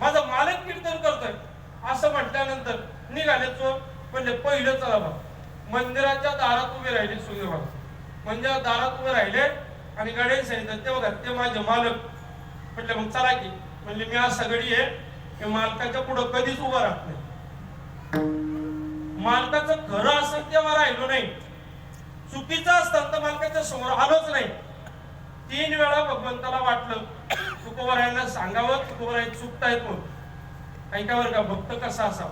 माझा मालक कीर्तन करतोय. असं म्हटल्यानंतर निघाले चोर म्हणजे पहिलं चला बा. मंदिराच्या दारात उभे राहिले सूर्यभाग मंदिरात दारात उभे राहिले आणि गाड्या सांगितलं ते बघा ते माझे मालक. म्हटलं मग चला की. म्हणजे मी आज सगळी आहे हे मालकाच्या पुढं कधीच उभं राहत नाही. मालकाचं घर असं तेव्हा राहिलो नाही. चुकीचा संत मालकाच्या समोर आलोच नाही. तीन वेळा भगवंताला वाटलं तुकोबरायांना सांगावं तुकोबराय चुकतायत म्हणून. ऐका बरं का भक्त कसा असावा?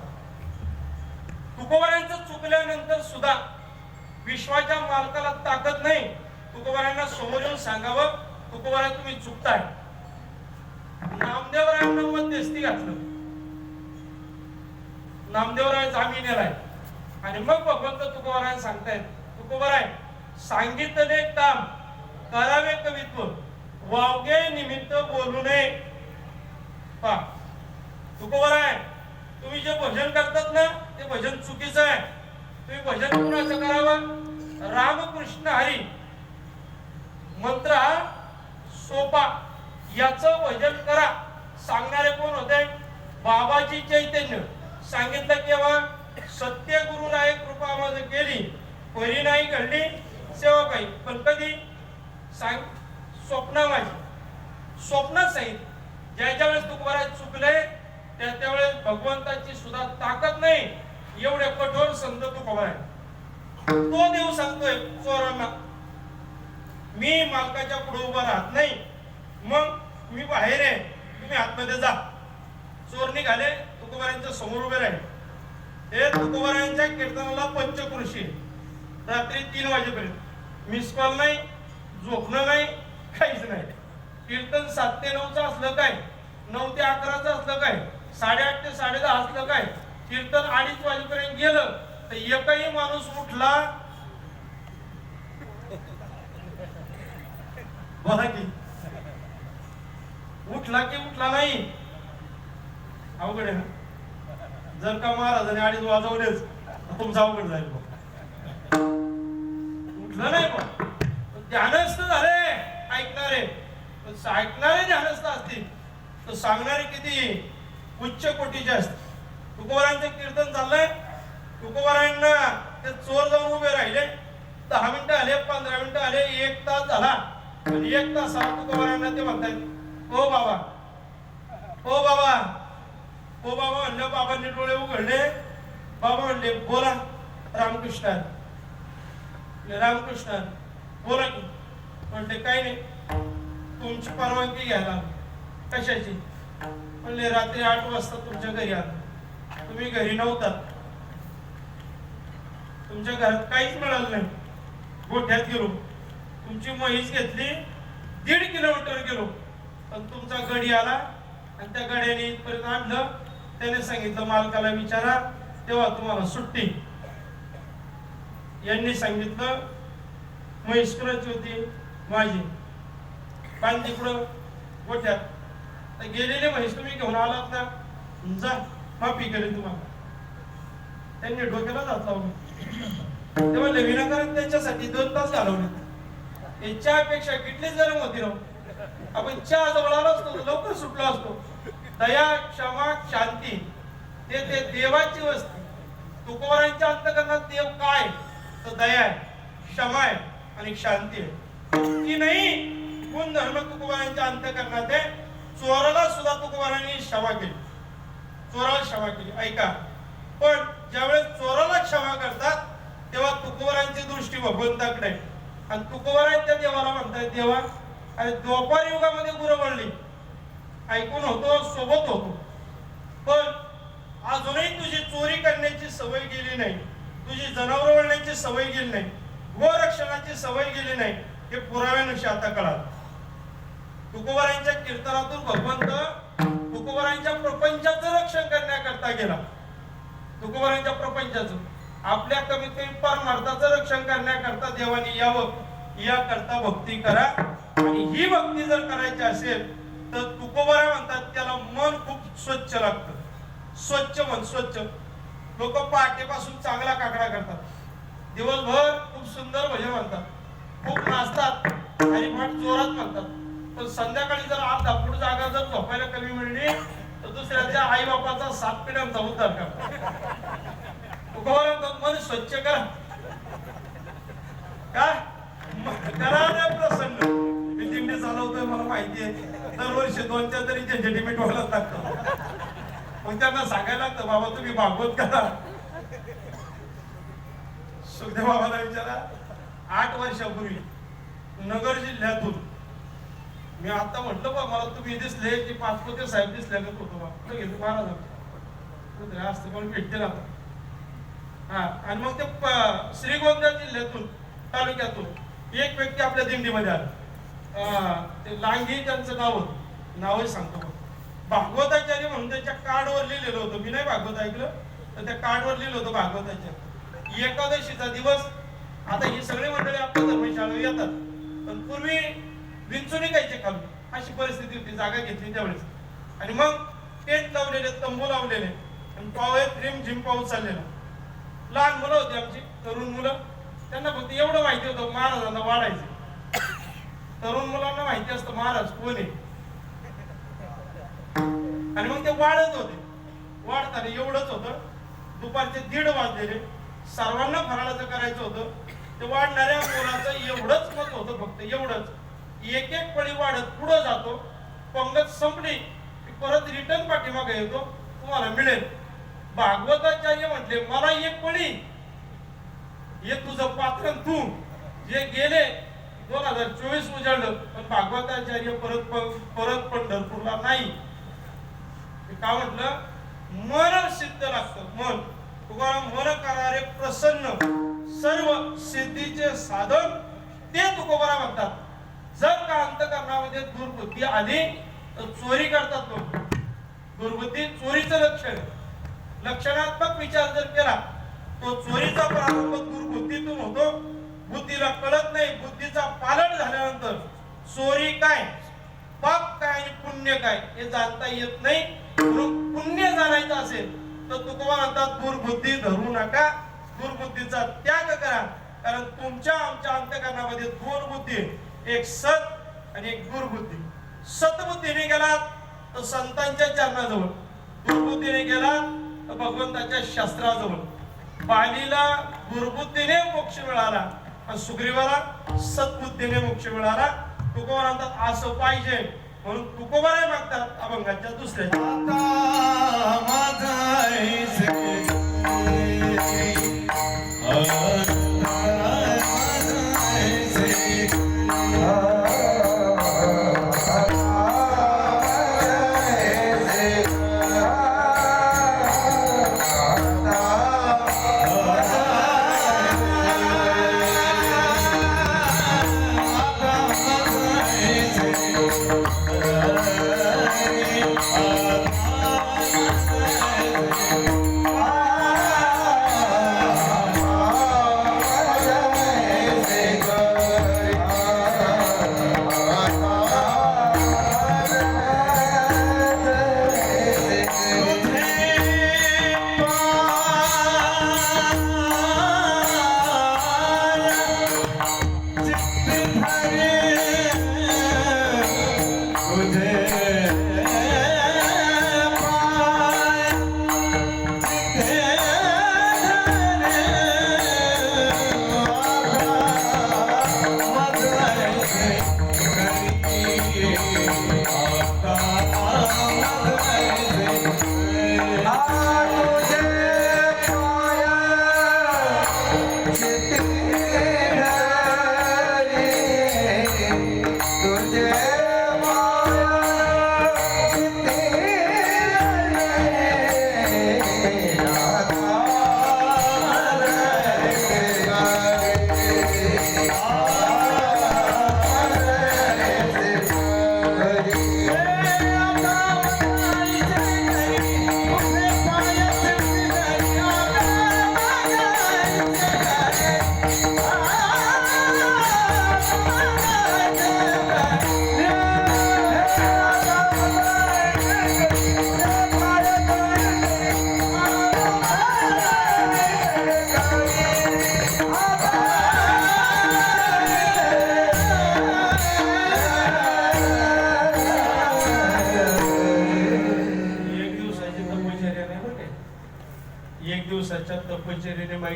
तुकोबरायांचं चुकल्यानंतर सुद्धा विश्वाच्या मालकाला ताकद नाही. तुकोबरायांना समोर येऊन सांगावं तुकोबराय तुम्ही चुकताय. नामदेवरायांना मध्यस्थी घातलं. नामदेवराय जामीन नेलाय आणि मग भगवंत तुकोबराय सांगतायत तुकोबराय सांगितलं एक काम करावे कवित्व. वावगे निमित्त बोलू नये. पा आहे. तुम्ही जे भजन करतात ना ते भजन चुकीचं आहे. तुम्ही भजन कुणाचं करावं. रामकृष्ण हरी मंत्र हा सोपा. याचं भजन करा. सांगणारे कोण होते? बाबाजी चैतन्य. सांगितलं केव्हा सत्य गुरुराय कृपा माझं केली. परी नाही घडली सेवा काही पण कधी सांग स्वप्न माझी स्वप्नात ज्या ज्याच्या वेळेस तुकोबारा चुकले त्या त्यावेळेस भगवंताची सुद्धा ताकद नाही एवढे कठोर संत तुकोबार आहे तो देव सांगतोय चोरांना मी मालकाच्या पुढे उभा राहत नाही. मग मी बाहेर आहे. तुम्ही आतमध्ये जा. चोर निघाले तुकोबारांच्या समोर उभे राहिले. हे तुकोबारांच्या कीर्तनाला पंचकृषी आहे. रात्री तीन वाजेपर्यंत. मिस कॉल नाही झोपणं नाही काहीच नाही. कीर्तन सात ते नऊचं असलं काय? नऊ ते अकराचं असलं काय? साडेआठ ते साडे दहा असलं काय? कीर्तन अडीच वाजेपर्यंत गेलं तर एकही माणूस उठला. बघा की. उठला की उठला नाही. अवघड आहे ना? जर का महाराजांनी अडीच वाजवलेच तुमचा तुमचं अवघड जाईल बघ नाही पण ध्यानस्थ झाले ऐकणारे. पण ऐकणारे ध्यानस्थ असतील तर सांगणारे किती? उच्च कोटीचे असतील. तुकोबारांचं कीर्तन चाललंय. तुकोबारांना ते चोर जाऊन उभे राहिले. दहा मिनिटं आले पंधरा मिनिटं आले एक तास झाला. आणि एक तास तुकोबारांना ते म्हणतायत हो बाबा हो बाबा हो बाबा म्हणलं बाबांनी डोळे उघडले. बाबा म्हणले बोला रामकृष्ण रामकृष्ण बोला की. म्हणले काही नाही. तुमची परवानगी घ्यायला कशाची? म्हणले रात्री आठ वाजता तुमच्या घरी आलो. तुम्ही घरी नव्हता. तुमच्या घरात काहीच मिळालं नाही. गोठ्यात गेलो. तुमची म्हैस घेतली दीड किलोमीटर गेलो. पण तुमचा गडी आला आणि त्या गड्याने इथपर्यंत आणलं. त्याने सांगितलं मालकाला विचारा तेव्हा तुम्हाला सुट्टी. यांनी सांगितलं म्हैस होती माझी. पण तिकडं गोठ्यात. तर गेलेले म्हैस तुम्ही घेऊन आलात ना जा माफी करेन तुम्हाला. त्यांनी डोक्याला जात लावलं. तेव्हा विनाकारण त्यांच्यासाठी दोन तास घालवले. हे चहापेक्षा किटलीच गरम होती राव आपण चहा जवळ आलो असतो लवकर सुटलो असतो. दया क्षमा शांती. ते ते देवाची वस्ती. तुकोबारांच्या अंतकरणात देव काय? तो दया आहे क्षमा आहे आणि शांती. आहे ती नाही गुण धर्म तुकोबारांच्या अंतकरणात आहे? चोराला सुद्धा तुकोबारांनी क्षमा केली. चोराला क्षमा केली. ऐका. पण ज्यावेळेस चोराला क्षमा करतात तेव्हा तुकोबारांची दृष्टी भगवंताकडे आणि तुकोबारांच्या देवाला म्हणतात देवा आणि द्वापार युगामध्ये गुरु बनली ऐकून होतो सोबत होतो. पण अजूनही तुझी चोरी करण्याची सवय गेली नाही. तुझी जनावर वळण्याची सवय गेली नाही. गोरक्षणाची सवय गेली नाही. हे पुराव्यानुसार आता कळाल. तुकोबारांच्या कीर्तनातून भगवंत तुकोबारांच्या प्रपंचाचं रक्षण करण्याकरता गेला. तुकोबारांच्या प्रपंचाचं. आपल्या कमीत कमी परमार्थाचं रक्षण करण्याकरता देवाने यावं याकरता भक्ती करा. आणि ही भक्ती जर करायची असेल तर तुकोबारा म्हणतात त्याला मन खूप स्वच्छ लागतं. स्वच्छ मन स्वच्छ. लोक पहाटेपासून चांगला काकडा करतात. दिवसभर खूप सुंदर भजन म्हणतात. खूप नाचतात आणि हरिपाठ जोरात म्हणतात. पण संध्याकाळी जर आज दापूड जागा जर झोपायला कमी मिळली तर दुसऱ्याच्या आई बापाचा सात पिढ्यांचा उद्धार करतात. मन स्वच्छ करा. काय करा प्रसन्न मी दिंडी चालवतोय मला माहिती आहे. दरवर्षी दोन चार तरी झंझटी व्हायला लागतं मग त्यांना सांगायला लागतं बाबा तुम्ही भागवत करा. सुखदेव बाबाला विचारा आठ वर्षापूर्वी नगर जिल्ह्यातून मी आता म्हटलं बा मला तुम्ही दिसले की पाचपोते साहेब दिसले का होतो बा घेतो महाराज असतं पण भेटते ना आता. हा आणि मग ते श्रीगोंदा जिल्ह्यातून तालुक्यातून एक व्यक्ती आपल्या दिंडीमध्ये आला. ते लांगी त्यांचं नाव होतं. नावही सांगतो. बघ. भागवताचार्य म्हणून त्याच्या कार्डवर लिहिलेलं होतं. मी नाही भागवत ऐकलं तर त्या कार्डवर लिहिलं होतं भागवताचार्य एकादशीचा दिवस आता ही सगळी मंडळी आपल्या धर्मशाळेवर येतात. पण पूर्वी विंचुनी खायचे खालून. अशी परिस्थिती होती जागा घेतली त्यावेळेस. आणि मग टेंट लावलेले तंबू लावलेले आणि पावसात रिम झिम पाऊस चाललेला लहान मुलं होती आमची तरुण मुलं. त्यांना फक्त एवढं माहिती होतं महाराजांना वाढायचं. तरुण मुलांना माहिती असतं महाराज कोण आहे? आणि मग ते वाढत होते. वाढताना एवढंच होतं. दुपारचे दीड वाजलेले. सर्वांना फराळाचं करायचं होतं. ते वाढणाऱ्या मुलाचं एवढंच मत होतं फक्त एवढंच. एक एक पळी वाढत पुढं जातो. पंगत संपली की परत रिटर्न पाठीमागे येतो. तुम्हाला मिळेल. भागवताचार्य म्हटले मला एक पळी हे तुझं पात्र तू. जे गेले दोन हजार चोवीस उजाडलं. पण भागवताचार्य परत परत पंढरपूरला नाही. का म्हटलं? मन सिद्ध लागतं मन. तुकाराम मन करणारे प्रसन्न सर्व सिद्धीचे साधन ते तुकोबारा म्हणतात. जर का अंतकरणामध्ये दुर्बुद्धी आधी चोरी करतात लोक? दुर्बुद्धी चोरीचं लक्षण. लक्षणात्मक विचार जर केला तो चोरीचा प्रारंभ दुर्बुद्धीतून होतो. बुद्धीला कळत नाही बुद्धीचा पालन झाल्यानंतर चोरी काय? पाप काय आणि पुण्य काय? हे जाणता येत नाही. पुण्य जाणायचं असेल तर तुकोबा म्हणतात दुर्बुद्धी धरू नका दुर्बुद्धीचा त्याग करा. कारण तुमच्या आमच्या अंतकरणामध्ये दोन बुद्धी एक सत आणि एक दुर्बुद्धी. सतबुद्धीने गेलात तर संतांच्या चरणाजवळ. दुर्बुद्धीने गेलात तर भगवंताच्या शास्त्राजवळ. बालीला दुर्बुद्धीने मोक्ष मिळाला सुग्रीवाला सद्बुद्धीने मोक्ष मिळाला. तुकोबा म्हणतात असं पाहिजे. म्हणून तुकोबा मागतात अभंगाच्या दुसऱ्या.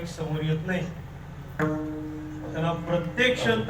समोर येत नाही. त्याला प्रत्यक्ष क्षण